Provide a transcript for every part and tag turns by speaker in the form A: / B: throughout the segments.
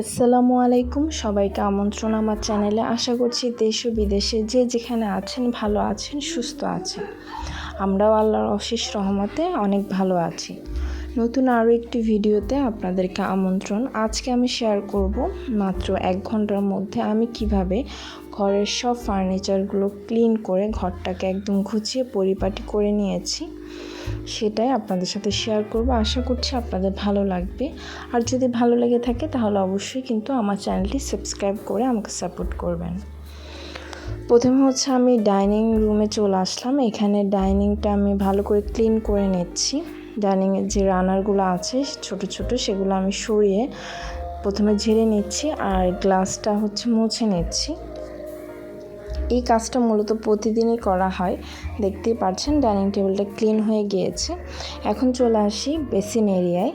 A: আসসালামু আলাইকুম। সবাইকে আমন্ত্রণ আমার চ্যানেলে আশা করছি দেশ ও বিদেশে যে যেখানে আছেন, ভালো আছেন, সুস্থ আছেন। আমরাও আল্লাহর অশেষ রহমতে অনেক ভালো আছি। নতুন আরও একটি ভিডিওতে আপনাদেরকে আমন্ত্রণ। আজকে আমি শেয়ার করব মাত্র এক ঘণ্টার মধ্যে আমি কীভাবে ঘরের সব ফার্নিচারগুলো ক্লিন করে ঘরটাকে একদম ঘুচিয়ে পরিপাটি করে নিয়েছি। সেটাই আপনাদের সাথে শেয়ার করব। আশা করছি আপনাদের ভালো লাগবে। আর যদি ভালো লেগে থাকে তাহলে অবশ্যই কিন্তু আমার চ্যানেলটি সাবস্ক্রাইব করে আমাকে সাপোর্ট করবেন। প্রথমে হচ্ছে আমি ডাইনিং রুমে চলে আসলাম। এখানে ডাইনিংটা আমি ভালো করে ক্লিন করে নিচ্ছি। ডাইনিংয়ের যে রানারগুলো আছে, ছোট ছোট, সেগুলো আমি সরিয়ে প্রথমে ঝেড়ে নিচ্ছি। আর গ্লাসটা হচ্ছে মুছে নিচ্ছি। এই কাজটা মূলত প্রতিদিনই করা হয়। দেখতেই পাচ্ছেন ডাইনিং টেবিলটা ক্লিন হয়ে গিয়েছে। এখন চলে আসি বেসিন এরিয়ায়।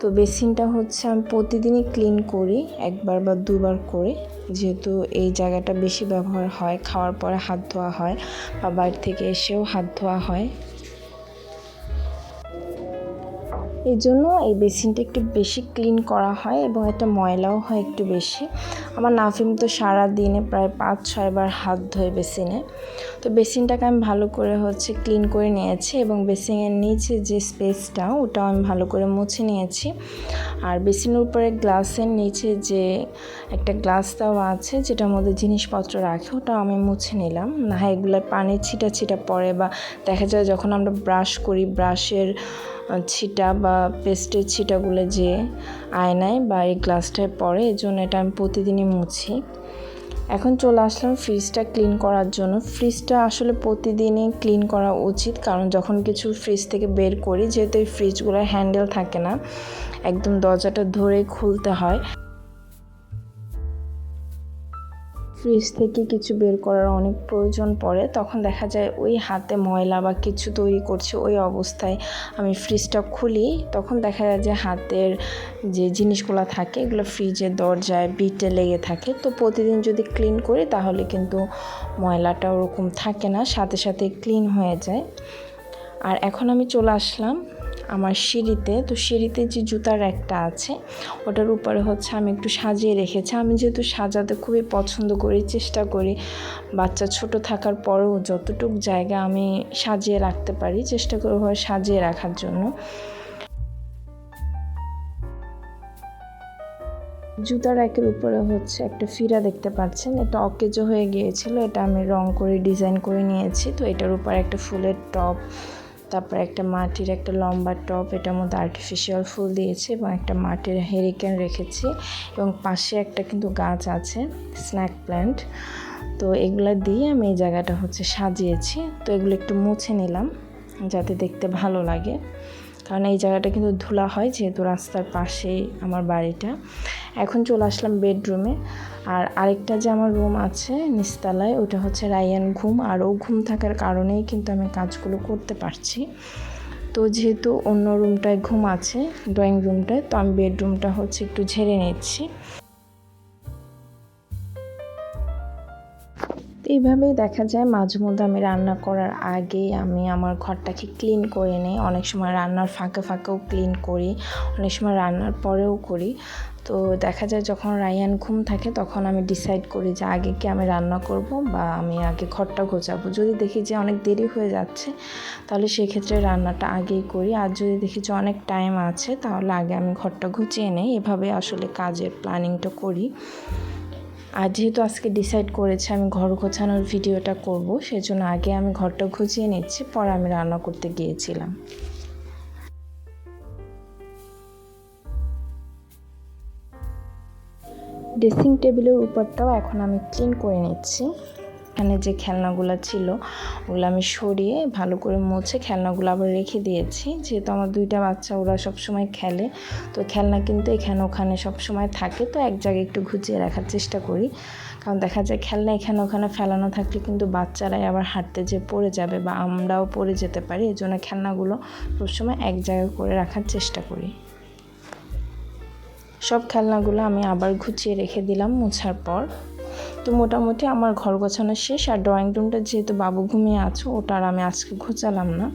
A: তো বেসিনটা হচ্ছে আমি প্রতিদিনই ক্লিন করি, একবার বা দুবার করে। যেহেতু এই জায়গাটা বেশি ব্যবহার হয়, খাওয়ার পরে হাত ধোয়া হয় বা বাইরে থেকে এসেও হাত ধোয়া হয়। এই জন্য এই বেসিনটা একটু বেশি ক্লিন করা হয় এবং একটা ময়লাও হয় একটু বেশি। আমার নাফিম তো সারা দিনে প্রায় পাঁচ ছয়বার হাত ধোয় বেসিনে। তো বেসিনটাকে আমি ভালো করে হচ্ছে ক্লিন করে নিয়েছি এবং বেসিনের নিচে যে স্পেসটা, ওটাও আমি ভালো করে মুছে নিয়েছি। আর বেসিনের উপরে গ্লাসের নিচে যে একটা গ্লাস দেওয়া আছে, যেটার মধ্যে জিনিসপত্র রাখে, ওটাও আমি মুছে নিলাম। না হয় এগুলোর পানি ছিটা ছিটা পড়ে বা দেখা যায় যখন আমরা ব্রাশ করি, ব্রাশের ছিটা বা পেস্টের ছিটাগুলো যে আয়নায় বা এই গ্লাসটায় পড়ে এই জন্য এটা আমি প্রতিদিনই মুছি। এখন চলে আসলাম ফ্রিজটা ক্লিন করার জন্য। ফ্রিজটা আসলে প্রতিদিনই ক্লিন করা উচিত, কারণ যখন কিছু ফ্রিজ থেকে বের করি, যেহেতু এই ফ্রিজগুলোর হ্যান্ডেল থাকে না, একদম দরজাটা ধরে খুলতে হয়। ফ্রিজ থেকে কিছু বের করার অনেক প্রয়োজন পড়ে, তখন দেখা যায় ওই হাতে ময়লা বা কিছু তৈরি করছে ওই অবস্থায় আমি ফ্রিজটা খুলি, তখন দেখা যায় যে হাতের যে জিনিসগুলো থাকে, এগুলো ফ্রিজের দরজায় বিটে লেগে থাকে। তো প্রতিদিন যদি ক্লিন করি, তাহলে কিন্তু ময়লাটা ওরকম থাকে না, সাথে সাথে ক্লিন হয়ে যায়। আর এখন আমি চলে আসলাম আমার সিঁড়িতে। তো সিঁড়িতে যে জুতার একটা আছে, ওটার উপরে হচ্ছে আমি একটু সাজিয়ে রেখেছি। আমি যেহেতু সাজাতে খুবই পছন্দ করি, চেষ্টা করি, বাচ্চা ছোট থাকার পরেও যতটুক জায়গা আমি সাজিয়ে রাখতে পারি, চেষ্টা করি ওভাবে সাজিয়ে রাখার জন্য। জুতার একের উপরে হচ্ছে একটা ফিরা দেখতে পাচ্ছেন। এটা অকেজো হয়ে গিয়েছিল, এটা আমি রং করে ডিজাইন করে নিয়েছি। তো এটার উপর একটা ফুলের টপ তারপর একটা মাটির একটা লম্বা টপ এটার মধ্যে আর্টিফিশিয়াল ফুল দিয়েছি এবং একটা মাটির হেরিকেন রেখেছি এবং পাশে একটা কিন্তু গাছ আছে স্ন্যাক প্ল্যান্ট তো এগুলো দিয়ে আমি এই জায়গাটা হচ্ছে সাজিয়েছি। তো এগুলো একটু মুছে নিলাম যাতে দেখতে ভালো লাগে। কারণ এই জায়গাটা কিন্তু ধুলা হয় যেহেতু রাস্তার পাশেই আমার বাড়িটা। এখন চলে আসলাম বেডরুমে আর আরেকটা যে আমার রুম আছে নিস্তালায় ওটা হচ্ছে রায়ান ঘুম। আর ও ঘুম থাকার কারণেই কিন্তু আমি কাজগুলো করতে পারছি। তো যেহেতু অন্য রুমটায় ঘুম আছে ড্রয়িং রুমটায় তো আমি বেডরুমটা হচ্ছে একটু ঝেড়ে নিচ্ছি। এইভাবেই দেখা যায় মাঝে মধ্যে আমি রান্না করার আগে আমি আমার ঘরটাকে ক্লিন করে নিই। অনেক সময় রান্নার ফাঁকে ফাঁকেও ক্লিন করি, অনেক সময় রান্নার পরেও করি। তো দেখা যায় যখন রায়ান ঘুম থাকে তখন আমি ডিসাইড করি যে আগে কি আমি রান্না করব বা আমি আগে ঘরটা গোছাবো। যদি দেখি যে অনেক দেরি হয়ে যাচ্ছে, তাহলে সেক্ষেত্রে রান্নাটা আগেই করি। আর যদি দেখি যে অনেক টাইম আছে, তাহলে আগে আমি ঘরটা গুছিয়ে নেই। এভাবে আসলে কাজের প্ল্যানিংটা করি। আর যেহেতু আজকে ডিসাইড করেছে আমি ঘর গোছানোর ভিডিওটা করব, সেজন্য আগে আমি ঘরটা গুছিয়ে নিচ্ছি, পরে আমি রান্না করতে গিয়েছিলাম। ড্রেসিং টেবিলের উপরটাও এখন আমি ক্লিন করে নিচ্ছি। এখানে যে খেলনাগুলো ছিল, ওগুলো আমি সরিয়ে ভালো করে মুছে খেলনাগুলো আবার রেখে দিয়েছি। যেহেতু আমার দুইটা বাচ্চা, ওরা সবসময় খেলে। তো খেলনা কিন্তু এখানে ওখানে সবসময় থাকে। তো এক জায়গায় একটু ঘুচিয়ে রাখার চেষ্টা করি। কারণ দেখা যায় খেলনা এখানে ওখানে ফেলানো থাকলে কিন্তু বাচ্চারাই আবার হাঁটতে যে পড়ে যাবে বা আমরাও পড়ে যেতে পারি। এই জন্য খেলনাগুলো সবসময় এক জায়গায় করে রাখার চেষ্টা করি। সব খেলনাগুলো আমি আবার গুছিয়ে রেখে দিলাম মোছার পর। তো মোটামুটি আমার ঘর গোছানো শেষ আর ড্রয়িং রুমটা যেহেতু বাবু ঘুমিয়ে আছো, ওটা আর আমি আজকে ঘুচালাম না।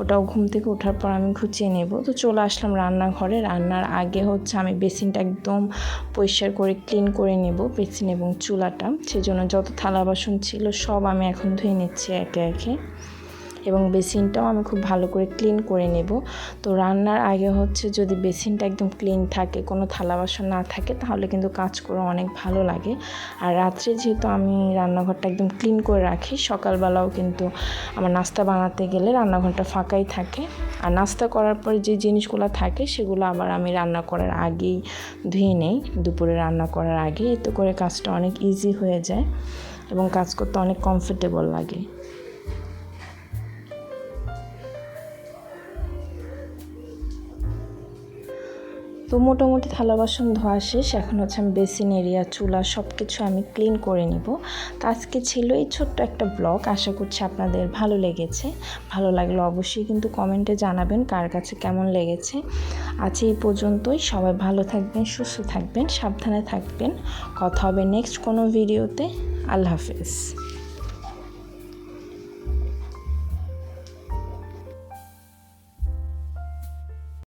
A: ওটাও ঘুম থেকে ওঠার পর আমি ঘুচিয়ে নেব। তো চলে আসলাম রান্নাঘরে। রান্নার আগে হচ্ছে আমি বেসিনটা একদম পরিষ্কার করে ক্লিন করে নেব বেসিন এবং চুলাটা। সেজন্য যত থালা বাসন ছিল সব আমি এখন ধুয়ে নিচ্ছি একে একে। এবং বেসিনটাও আমি খুব ভালো করে ক্লিন করে নেব। তো রান্নার আগে হচ্ছে যদি বেসিনটা একদম ক্লিন থাকে, কোনো থালা বাসন না থাকে, তাহলে কিন্তু কাজ করে অনেক ভালো লাগে। আর রাত্রে যেহেতু আমি রান্নাঘরটা একদম ক্লিন করে রাখি, সকালবেলাও কিন্তু আমার নাস্তা বানাতে গেলে রান্নাঘরটা ফাঁকাই থাকে। আর নাস্তা করার পর যে জিনিসগুলো থাকে, সেগুলো আবার আমি রান্না করার আগেই ধুয়ে নেই। দুপুরে রান্না করার আগে এতে করে কাজটা অনেক ইজি হয়ে যায় এবং কাজ করতে অনেক কমফোর্টেবল লাগে। তো মোটামুটি থালা বাসন ধোয়া শেষ। এখন হচ্ছে আমি বেসিন এরিয়া, চুলা সব কিছু আমি ক্লিন করে নিব। তো আজকে ছিল এই ছোট্ট একটা ব্লগ। আশা করছি আপনাদের ভালো লেগেছে। ভালো লাগলে অবশ্যই কিন্তু কমেন্টে জানাবেন কার কাছে কেমন লেগেছে। আজ এই পর্যন্তই। সবাই ভালো থাকবেন, সুস্থ থাকবেন, সাবধানে থাকবেন। কথা হবে নেক্সট কোনো ভিডিওতে আল্লাহ হাফেজ।